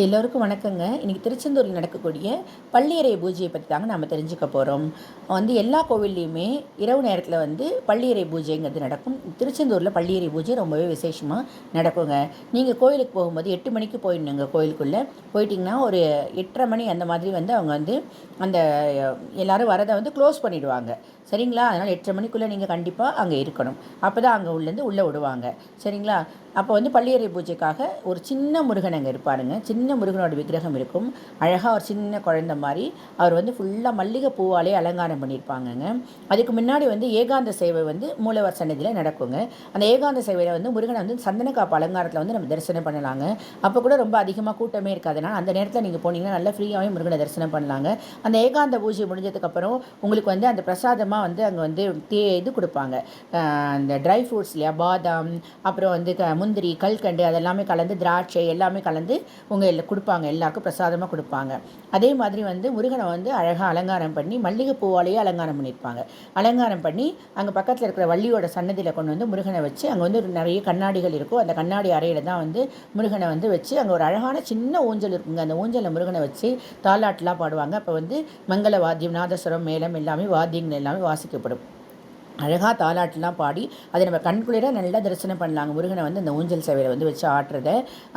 எல்லோருக்கும் வணக்கங்க. இன்றைக்கி திருச்செந்தூரில் நடக்கக்கூடிய பள்ளியறை பூஜையை பற்றி தாங்க நம்ம தெரிஞ்சுக்க போகிறோம் வந்து எல்லா கோவில்லையுமே இரவு நேரத்தில் வந்து பள்ளியறை பூஜைங்கிறது நடக்கும். திருச்செந்தூரில் பள்ளியறை பூஜை ரொம்பவே விசேஷமாக நடக்குங்க. நீங்கள் கோயிலுக்கு போகும்போது எட்டு மணிக்கு போயிடணுங்க கோயிலுக்குள்ளே. போயிட்டிங்கன்னா ஒரு எட்டரை மணி அந்த மாதிரி வந்து அவங்க வந்து அந்த எல்லோரும் வரதை வந்து க்ளோஸ் பண்ணிவிடுவாங்க சரிங்களா? அதனால் எட்டரை மணிக்குள்ளே நீங்கள் கண்டிப்பாக அங்கே இருக்கணும். அப்போ தான் அங்கே உள்ளேருந்து உள்ளே விடுவாங்க. சரிங்களா? அப்போ வந்து பள்ளியறை பூஜைக்காக ஒரு சின்ன முருகன் அங்கே இருப்பாருங்க. சின்ன முருகனோட விக்கிரகம் இருக்கும். அழகாக ஒரு சின்ன குழந்த மாதிரி அவர் வந்து ஃபுல்லாக மல்லிகை பூவாலே அலங்காரம் பண்ணியிருப்பாங்கங்க. அதுக்கு முன்னாடி வந்து ஏகாந்த சேவை வந்து மூலவர் சன்னதியில் நடக்குங்க. அந்த ஏகாந்த சேவையில் வந்து முருகனை வந்து சந்தனக்காப்பு அலங்காரத்தில் வந்து நம்ம தரிசனம் பண்ணலாங்க. அப்போ கூட ரொம்ப அதிகமாக கூட்டமே இருக்காதுனால அந்த நேரத்தில் நீங்கள் போனீங்கன்னா நல்லா ஃப்ரீயாகவே முருகனை தரிசனம் பண்ணலாங்க. அந்த ஏகாந்த பூஜை முடிஞ்சதுக்கப்புறம் உங்களுக்கு வந்து அந்த பிரசாதமாக வந்து அங்கே வந்து தே இது கொடுப்பாங்க. அந்த ட்ரை ஃப்ரூட்ஸ் இல்லையா? பாதாம் அப்புறம் வந்து க முந்திரி கல்கண்டு அதெல்லாமே கலந்து திராட்சை எல்லாமே கலந்து உங்கள் எல்லாம் கொடுப்பாங்க. எல்லாருக்கும் பிரசாதமாக கொடுப்பாங்க. அதே மாதிரி வந்து முருகனை வந்து அழகாக அலங்காரம் பண்ணி மல்லிகை பூவாலேயே அலங்காரம் பண்ணியிருப்பாங்க. அலங்காரம் பண்ணி அங்கே பக்கத்தில் இருக்கிற வள்ளியோட சன்னதியில் கொண்டு வந்து முருகனை வச்சு அங்கே வந்து நிறைய கண்ணாடிகள் இருக்கும். அந்த கண்ணாடி அறையில் தான் வந்து முருகனை வந்து வச்சு அங்கே ஒரு அழகான சின்ன ஊஞ்சல் இருக்குங்க. அந்த ஊஞ்சலில் முருகனை வச்சு தாலாட்டெலாம் பாடுவாங்க. அப்போ வந்து மங்கள வாத்தியம் நாதஸ்வரம் மேளம் எல்லாமே வாத்தியங்கள் எல்லாமே வாசிக்கப்படும். அழகாக தாலாட்டெலாம் பாடி அதை நம்ம கண்குளிர நல்லா தரிசனம் பண்ணலாங்க. முருகனை வந்து அந்த ஊஞ்சல் சேவையில் வந்து வச்சு ஆட்டுறத.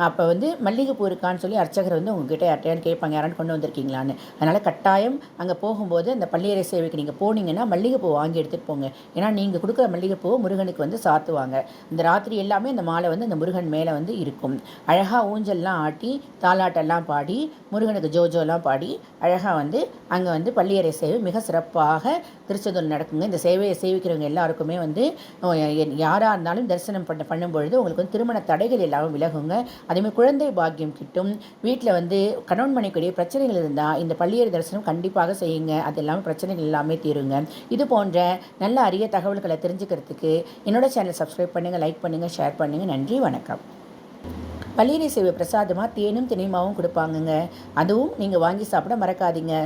அப்போ வந்து மல்லிகைப்பூ இருக்கான்னு சொல்லி அர்ச்சகர் வந்து உங்ககிட்ட யார்ட்டையான்னு கேட்பாங்க யாரான்னு கொண்டு வந்திருக்கீங்களான்னு. அதனால் கட்டாயம் அங்கே போகும்போது அந்த பள்ளியறை சேவைக்கு நீங்கள் போனீங்கன்னா மல்லிகைப்பூ வாங்கி எடுத்துகிட்டு போங்க. ஏன்னா நீங்கள் கொடுக்குற மல்லிகைப்பூவை முருகனுக்கு வந்து சாத்துவாங்க. இந்த ராத்திரி எல்லாமே அந்த மாலை வந்து அந்த முருகன் மேலே வந்து இருக்கும். அழகாக ஊஞ்சல்லாம் ஆட்டி தாலாட்டெல்லாம் பாடி முருகனுக்கு ஜோஜோலாம் பாடி அழகாக வந்து அங்கே வந்து பள்ளியறை சேவை மிக சிறப்பாக திருச்செந்தூர் நடக்குங்க. இந்த சேவையை இருக்கிறவங்க எல்லாருக்குமே வந்து யாராக இருந்தாலும் தரிசனம் பண்ண பண்ணும்பொழுது உங்களுக்கு வந்து திருமண தடைகள் எல்லாமே விலகுங்க. அதேமாதிரி குழந்தை பாக்கியம் கிட்டும் வீட்டில் வந்து கணவன் மனைக்கூடிய பிரச்சனைகள் இருந்தால் இந்த பள்ளியறை தரிசனம் கண்டிப்பாக செய்யுங்க. அது எல்லாமே பிரச்சனைகள் எல்லாமே தீருங்க. இது போன்ற நல்ல அரிய தகவல்களை தெரிஞ்சுக்கிறதுக்கு என்னோட சேனல் சப்ஸ்கிரைப் பண்ணுங்கள் லைக் பண்ணுங்கள் ஷேர் பண்ணுங்கள் நன்றி வணக்கம். பள்ளியறை சேவை பிரசாதமாக தேனும் தினைமாவும் கொடுப்பாங்கங்க. அதுவும் நீங்கள் வாங்கி சாப்பிட மறக்காதீங்க.